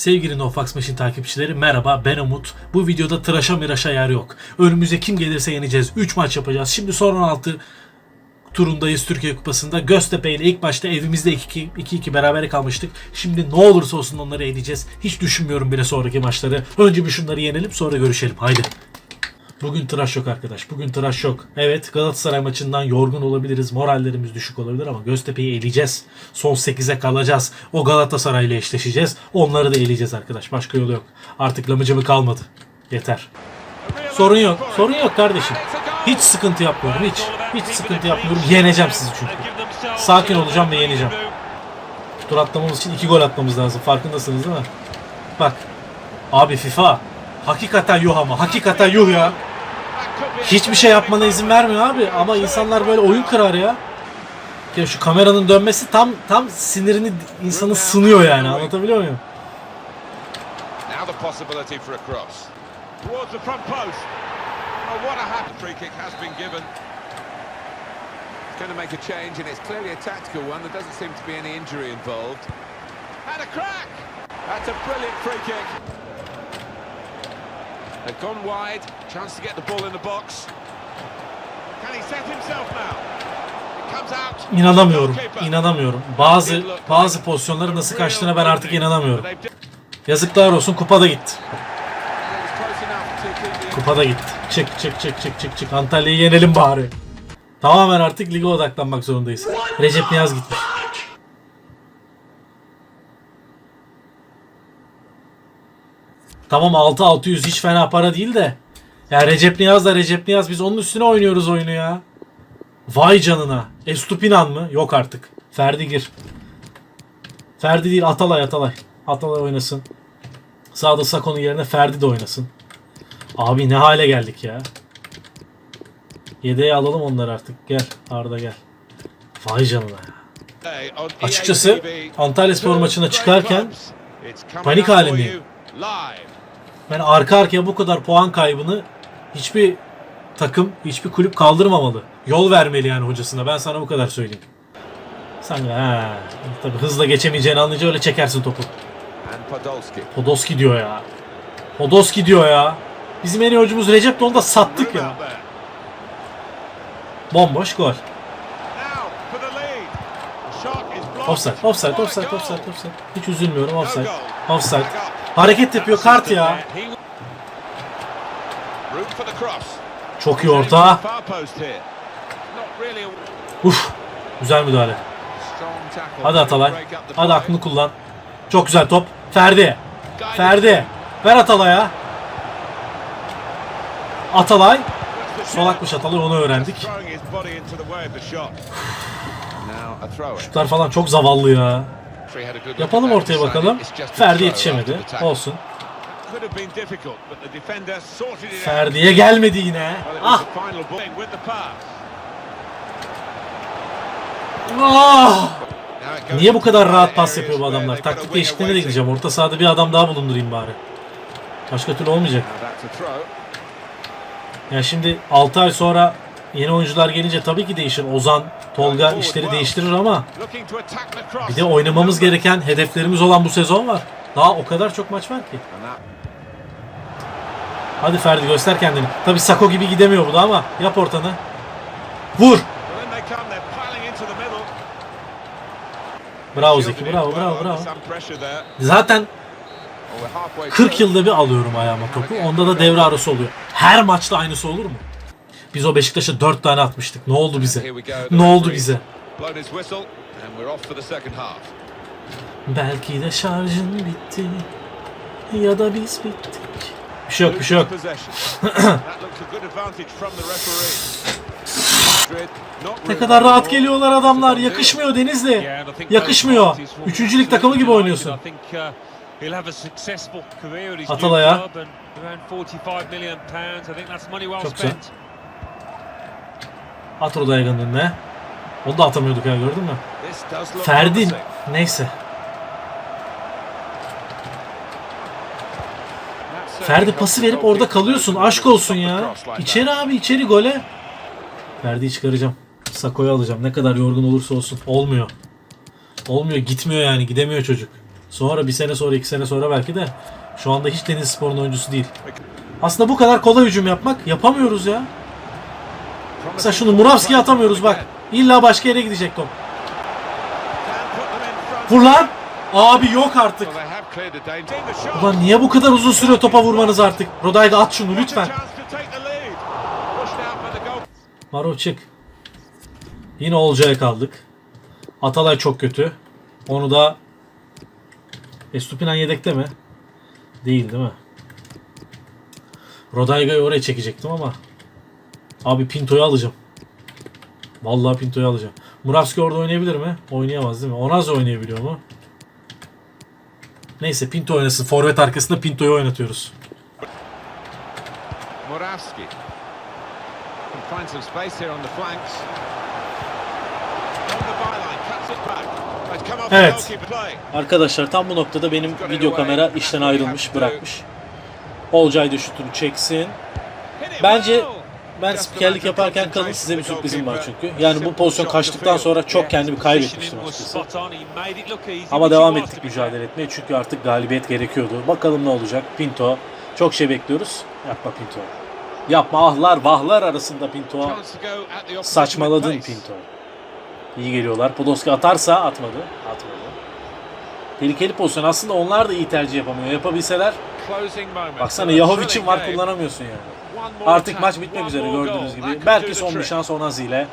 Sevgili NoFax Machine takipçileri merhaba ben Umut. Bu videoda tıraşa miraşa yer yok. Önümüze kim gelirse yeneceğiz. 3 maç yapacağız. Şimdi son 16 turundayız Türkiye Kupası'nda. Göztepe ile ilk başta evimizde 2-2 beraber kalmıştık. Şimdi ne olursa olsun onları edeceğiz. Hiç düşünmüyorum bile sonraki maçları. Önce bir şunları yenelim sonra görüşelim. Haydi. Bugün tıraş yok arkadaş. Bugün tıraş yok. Evet Galatasaray maçından yorgun olabiliriz. Morallerimiz düşük olabilir ama Göztepe'yi eleyeceğiz. Son 8'e kalacağız. O Galatasaray ile eşleşeceğiz. Onları da eleyeceğiz arkadaş. Başka yolu yok. Artık lamıcımı kalmadı. Yeter. Sorun yok. Sorun yok kardeşim. Hiç sıkıntı yapmıyorum. Hiç. Hiç sıkıntı yapmıyorum. Yeneceğim sizi çünkü. Sakin olacağım ve yeneceğim. Tur atlamamız için 2 gol atmamız lazım. Farkındasınız değil mi? Bak. Abi FIFA. Hakikaten yuh ama. Hakikaten yuh ya. Hiçbir şey yapmana izin vermiyor abi. Ama insanlar böyle oyun kırar ya. Ya şu kameranın dönmesi tam tam sinirini insanı sınıyor yani. Anlatabiliyor muyum? Oh, going to make a change, and it's clearly a tactical one. There doesn't seem to be any injury involved. And a crack! That's a brilliant free kick. They've gone wide. Chance to get the ball in the box. Can he set himself now? İnanamıyorum. İnanamıyorum. Bazı bazı pozisyonları nasıl kaçtığına ben artık inanamıyorum. Yazıklar olsun kupada gitti. Kupada gitti. Çık çık çık çık çık çık. Antalya'yı yenelim bari. Tamamen artık lige odaklanmak zorundayız. Recep Niyaz gitmiş. Tamam 6-600 hiç fena para değil de. Ya Recep Niyaz da Recep Niyaz biz onun üstüne oynuyoruz oyunu ya. Vay canına. Estupinan mı? Yok artık. Ferdi gir. Ferdi değil Atalay Atalay. Atalay oynasın. Sağda Sakon'un yerine Ferdi de oynasın. Abi ne hale geldik ya. Yedeğe alalım onları artık. Gel Arda gel. Vay canına ya. Açıkçası TV, Antalya Spor maçına çıkarken panik halindeyim. Ben arka arkaya bu kadar puan kaybını hiçbir takım, hiçbir kulüp kaldırmamalı. Yol vermeli yani hocasına. Ben sana bu kadar söyleyeyim. Sen de tabii hızla geçemeyeceğini anlayınca öyle çekersin topu. Podolski. Podolski diyor ya. Podolski diyor ya. Bizim en iyi oyuncumuz Recep de onu da sattık ya. Bomboş gol. Offside, offside, offside, offside, offside. Hiç üzülmüyorum offside. Offside. Hareket yapıyor kart ya. Çok iyi orta. Uf. Güzel müdahale. Hadi Atalay. Hadi aklını kullan. Çok güzel top. Ferdi. Ferdi. Ver Atalay'a. Atalay. Solakmış Atalay onu öğrendik. Şutlar falan çok zavallı ya. Yapalım ortaya bakalım. Ferdi yetişemedi. Olsun. Ferdi'ye gelmedi yine. Ah. Ah. Niye bu kadar rahat pas yapıyor bu adamlar? Taktik değişikliğine de gideceğim. Orta sahada bir adam daha bulundurayım bari. Başka türlü olmayacak. Ya şimdi 6 ay sonra yeni oyuncular gelince tabii ki değişir. Ozan, Tolga işleri değiştirir ama bir de oynamamız gereken hedeflerimiz olan bu sezon var. Daha o kadar çok maç var ki. Hadi Ferdi göster kendini. Tabii Sako gibi gidemiyor bu da ama yap ortanı. Vur. Bravo Zeki bravo bravo bravo. Zaten well, we're halfway 40 through. yılda bir alıyorum ayağıma topu. Onda da devre arası oluyor. Her maçta aynısı olur mu? Biz o Beşiktaş'a 4 tane atmıştık. Ne oldu bize? Ne oldu bize? Belki de şarjın bitti. Ya da biz bittik. Bir şey yok bir şey yok. Ne kadar rahat geliyorlar adamlar. Yakışmıyor Denizli. Yakışmıyor. Üçüncü takımı gibi oynuyorsun. Atalay'a. Çok güzel. At Rodaygan'ın önüne. Onu da atamıyorduk ya gördün mü? Ferdi neyse. Ferdi pası verip orada kalıyorsun. Aşk olsun ya. İçeri abi içeri gole. Ferdi'yi çıkaracağım. Sako'yu alacağım. Ne kadar yorgun olursa olsun. Olmuyor. Olmuyor gitmiyor yani. Gidemiyor çocuk. Sonra bir sene sonra iki sene sonra belki de şu anda hiç Deniz Spor'un oyuncusu değil. Aslında bu kadar kolay hücum yapmak yapamıyoruz ya. Mesela şunu Muravski'ye atamıyoruz bak. İlla başka yere gidecek top. Vur lan. Abi yok artık. Ulan niye bu kadar uzun sürüyor topa vurmanız artık? Rodayga at şunu lütfen. Marov çık. Yine Olcay'a kaldık. Atalay çok kötü. Onu da Estupinan yedekte mi? Değil değil mi? Rodayga'yı oraya çekecektim ama Abi Pinto'yu alacağım. Vallahi Pinto'yu alacağım. Muravski orada oynayabilir mi? Oynayamaz değil mi? Onaz oynayabiliyor mu? Neyse Pinto oynasın. Forvet arkasında Pinto'yu oynatıyoruz. Moravski. Can find some space here on the flanks. Evet. Arkadaşlar tam bu noktada benim video kamera işten ayrılmış, bırakmış. Olcay da şutunu çeksin. Bence. Ben spikerlik yaparken kalın size bir sürprizim var çünkü. Yani bu pozisyon kaçtıktan sonra çok kendimi kaybetmiştim açıkçası. Ama devam ettik mücadele etmeye çünkü artık galibiyet gerekiyordu. Bakalım ne olacak. Pinto. Çok şey bekliyoruz. Yapma Pinto. Yapma ahlar vahlar arasında Pinto. Saçmaladın. Pinto. İyi geliyorlar. Podolski atarsa atmadı. Atmadı. Tehlikeli pozisyon. Aslında onlar da iyi tercih yapamıyor. Yapabilseler baksana Yahovic'in var kullanamıyorsun yani. Artık maç bitmek üzere gördüğünüz gibi. Belki son bir şans Onazi ile.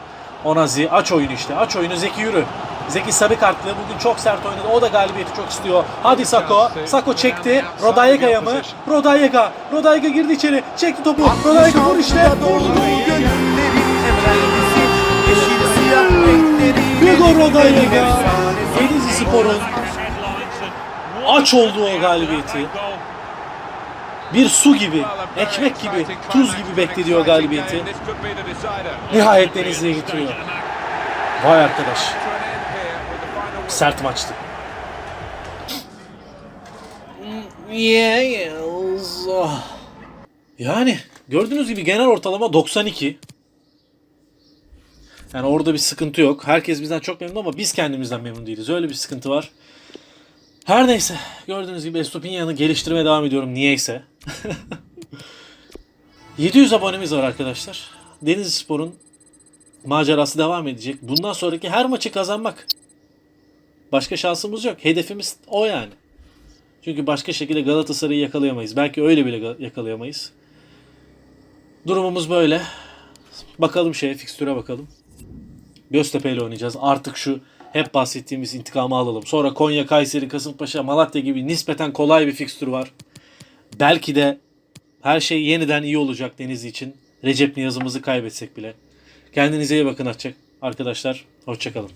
Onazi aç oyunu işte. Aç oyunu Zeki yürü. Zeki sarı kartlı. Bugün çok sert oynadı. O da galibiyeti çok istiyor. Hadi Sako. Sako çekti. Rodayega'ya mı? Rodayega. Rodayega girdi içeri. Çekti topu. Rodayega vur işte. Hugo Rodayega. Denizli Spor'un aç olduğu o galibiyeti bir su gibi, ekmek gibi, tuz gibi beklediği o galibiyeti nihayet Denizli'ye getiriyor. Vay arkadaş. Sert maçtı. Yani gördüğünüz gibi genel ortalama 92. Yani orada bir sıkıntı yok. Herkes bizden çok memnun ama biz kendimizden memnun değiliz. Öyle bir sıkıntı var. Her neyse. Gördüğünüz gibi Estupiñan'ı geliştirmeye devam ediyorum niyeyse. 700 abonemiz var arkadaşlar. Denizli Spor'un macerası devam edecek. Bundan sonraki her maçı kazanmak. Başka şansımız yok. Hedefimiz o yani. Çünkü başka şekilde Galatasaray'ı yakalayamayız. Belki öyle bile yakalayamayız. Durumumuz böyle. Bakalım şeye, fikstüre bakalım. Göztepe ile oynayacağız. Artık şu hep bahsettiğimiz intikamı alalım. Sonra Konya, Kayseri, Kasımpaşa, Malatya gibi nispeten kolay bir fikstür var. Belki de her şey yeniden iyi olacak Denizli için. Recep Niyaz'ımızı kaybetsek bile. Kendinize iyi bakın açacak arkadaşlar. Hoşçakalın.